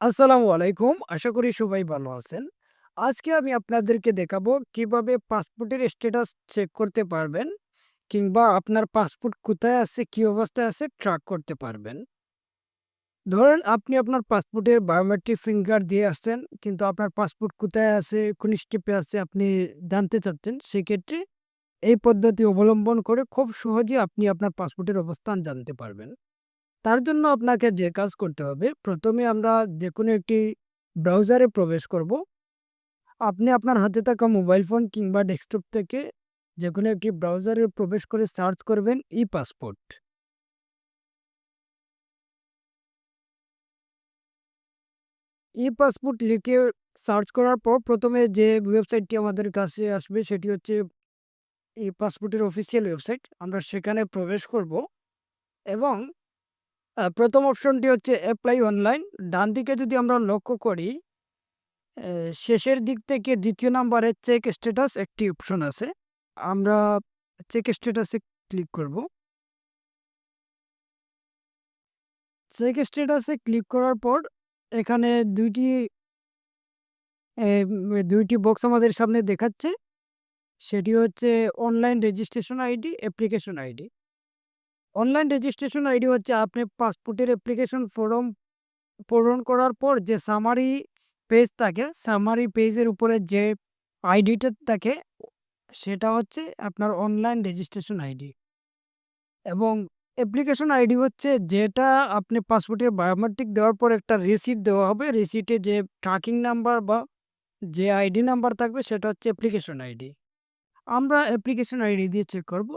আসসালামু আলাইকুম। আশা করি সবাই ভালো আছেন। আজকে আমি আপনাদেরকে দেখাবো কীভাবে পাসপোর্টের স্ট্যাটাস চেক করতে পারবেন কিংবা আপনার পাসপোর্ট কোথায় আছে, কি অবস্থায় আছে ট্র্যাক করতে পারবেন। ধরেন আপনি আপনার পাসপোর্টের বায়োমেট্রিক ফিঙ্গার দিয়ে আসছেন কিন্তু আপনার পাসপোর্ট কোথায় আছে, কোন স্টেপে আছে আপনি জানতে চাচ্ছেন। সেক্ষেত্রে এই পদ্ধতি অবলম্বন করে খুব সহজে আপনি আপনার পাসপোর্টের অবস্থান জানতে পারবেন। তার জন্য আপনাকে যে কাজ করতে হবে, প্রথমে আমরা যে কোনো একটি ব্রাউজারে প্রবেশ করব। আপনি আপনার হাতে থাকা মোবাইল ফোন কিংবা ডেস্কটপ থেকে যে কোনো একটি ব্রাউজারে প্রবেশ করে সার্চ করবেন ই-পাসপোর্ট। ই-পাসপোর্ট লিখে সার্চ করার পর প্রথমে যে ওয়েবসাইটটি আমাদের কাছে আসবে সেটি হচ্ছে ই-পাসপোর্টের অফিসিয়াল ওয়েবসাইট। আমরা সেখানে প্রবেশ করব এবং প্রথম অপশনটি হচ্ছে অ্যাপ্লাই অনলাইন। ডান দিকে যদি আমরা লক্ষ্য করি, শেষের দিক থেকে দ্বিতীয় নাম্বারে চেক স্ট্যাটাস একটি অপশন আছে। আমরা চেক স্ট্যাটাসে ক্লিক করব। চেক স্ট্যাটাসে ক্লিক করার পর এখানে ২ টি এ ২ টি বক্স আমাদের সামনে দেখাচ্ছে। সেটি হচ্ছে online registration ID, application ID. Online registration ID হচ্ছে আপনি পাসপোর্টের অ্যাপ্লিকেশন ফর্ম পূরণ করার পর যে সামারি পেজ থাকে, সামারি পেজের উপরে যে আইডিটা থাকে সেটা হচ্ছে আপনার অনলাইন রেজিস্ট্রেশন আইডি। এবং অ্যাপ্লিকেশন আইডি হচ্ছে যেটা আপনি পাসপোর্টের বায়োমেট্রিক দেওয়ার পর একটা রিসিট দেওয়া হবে। রিসিটে যে ট্র্যাকিং নাম্বার বা যে আইডি নাম্বার থাকবে সেটা হচ্ছে অ্যাপ্লিকেশন আইডি। আমরা অ্যাপ্লিকেশন আইডি দিয়ে চেক করব।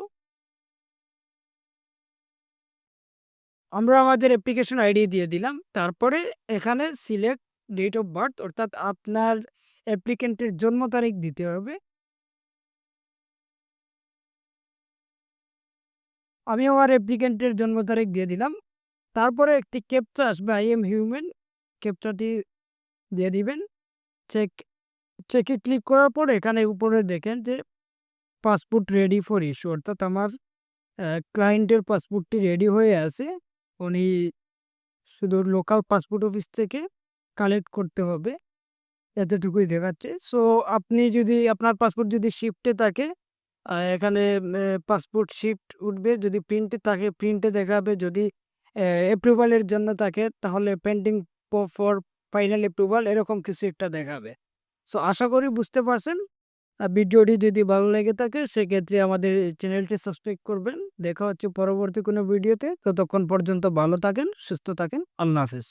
আমরা আমাদের অ্যাপ্লিকেশন আইডি দিয়ে দিলাম। তারপরে এখানে সিলেক্ট ডেট অফ বার্থ অর্থাৎ আপনার অ্যাপ্লিকেন্টের জন্ম তারিখ দিতে হবে। আমি আমার অ্যাপ্লিকেন্টের জন্ম তারিখ দিয়ে দিলাম। তারপরে একটি ক্যাপচা আসবে আই এম হিউম্যান ক্যাপচাটি দিয়ে দিবেন। চেক চেকে ক্লিক করার পর এখানে উপরে দেখেন যে পাসপোর্ট রেডি ফর ইস্যু অর্থাৎ আমার ক্লায়েন্টের পাসপোর্টটি রেডি হয়ে আছে। উনি শুধু লোকাল পাসপোর্ট অফিস থেকে কালেক্ট করতে হবে। এতটুকুই দেখাচ্ছে। সো আপনি যদি আপনার পাসপোর্ট যদি শিফটে থাকে এখানে পাসপোর্ট শিফট উঠবে। যদি প্রিন্টে থাকে প্রিন্টে দেখাবে। যদি অ্যা অ্যাপ্রুভাল এর জন্য থাকে, তাহলে পেন্ডিং ফর ফাইনাল অ্যাপ্রুভাল এরকম কিছু একটা দেখাবে। সো আশা করি বুঝতে পারছেন। ভিডিওটি যদি ভালো লেগে থাকে সেক্ষেত্রে আমাদের চ্যানেলটি সাবস্ক্রাইব করবেন। দেখা হচ্ছে পরবর্তী কোনো ভিডিওতে। ততক্ষণ পর্যন্ত ভালো থাকেন, সুস্থ থাকেন। আল্লাহ হাফেজ।